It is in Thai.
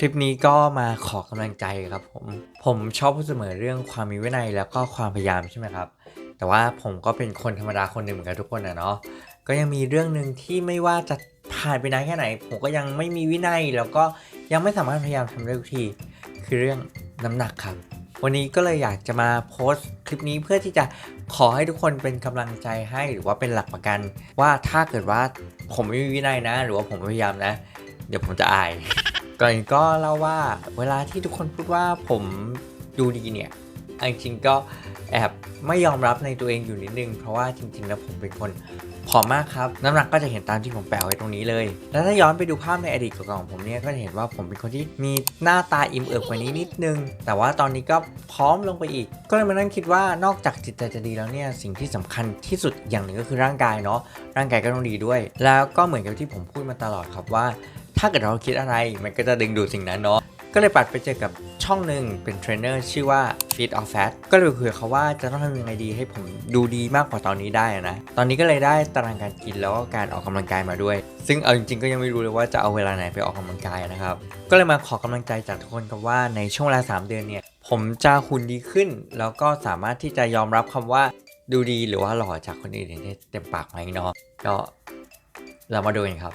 คลิปนี้ก็มาขอกำลังใจครับผม ผมชอบพูดเสมอเรื่องความมีวินัยแล้วก็ความพยายามใช่ไหมครับ แต่ว่าผมก็เป็นคนธรรมดาคนหนึ่งเหมือนกันทุกคนนะเนาะ ก็ยังมีเรื่องหนึ่งที่ไม่ว่าจะผ่านไปนานแค่ไหน ผมก็ยังไม่มีวินัยแล้วก็ยังไม่สามารถพยายามทำได้ทุกที คือเรื่องน้ำหนักครับ วันนี้ก็เลยอยากจะมาโพสต์คลิปนี้เพื่อที่จะขอให้ทุกคนเป็นกำลังใจให้หรือว่าเป็นหลักประกัน ว่าถ้าเกิดว่าผมไม่มีวินัยนะ หรือว่าผมพยายามนะ เดี๋ยวผมจะอาย ก่อนก็เล่าว่าเวลาที่ทุกคนพูดว่าผมดูดีเนี่ยจริงๆก็แอบไม่ยอมรับในตัวเองอยู่นิดนึง เพราะว่าจริงๆแล้วผมเป็นคนผอมมากครับ น้ำหนักก็จะเห็นตามที่ผมแปะไว้ตรงนี้เลย แล้วถ้าย้อนไปดูภาพในอดีตเก่าๆของผมเนี่ยก็จะเห็นว่าผมเป็นคนที่มีหน้าตาอิ่มเอิบกว่านี้นิดนึง แต่ว่าตอนนี้ก็พร้อมลงไปอีก ก็เลยมานั่งคิดว่านอกจากจิตใจจะดีแล้วเนี่ยสิ่งที่สำคัญที่สุดอย่างหนึ่งก็คือร่างกายเนาะร่างกายก็ต้องดีด้วย แล้วก็เหมือนกับที่ผมพูดมาตลอดครับว่า ถ้าเกิดเราคิดอะไรมันก็จะดึงดูดสิ่งนั้นเนาะก็เลยปัดไปเจอกับช่องหนึ่งเป็นเทรนเนอร์ชื่อว่า Feed of Fat ก็เลยคุยกับเขาว่าจะต้องทำยังไงดีให้ผมดูดีมากกว่าตอนนี้ได้นะ ตอนนี้ก็เลยได้ตารางการกินแล้วก็การออกกำลังกายมาด้วย ซึ่งเอาจริงๆก็ยังไม่รู้เลยว่าจะเอาเวลาไหนไปออกกำลังกายนะครับ ก็เลยมาขอกำลังใจจากทุกคนครับว่าในช่วงเวลา 3 เดือนเนี่ย ผมจะหุ่นดีขึ้น แล้วก็สามารถที่จะยอมรับคำว่าดูดีหรือว่าหล่อจากคนอื่นได้เต็มปากไหมเนาะก็เรามาดูกันครับ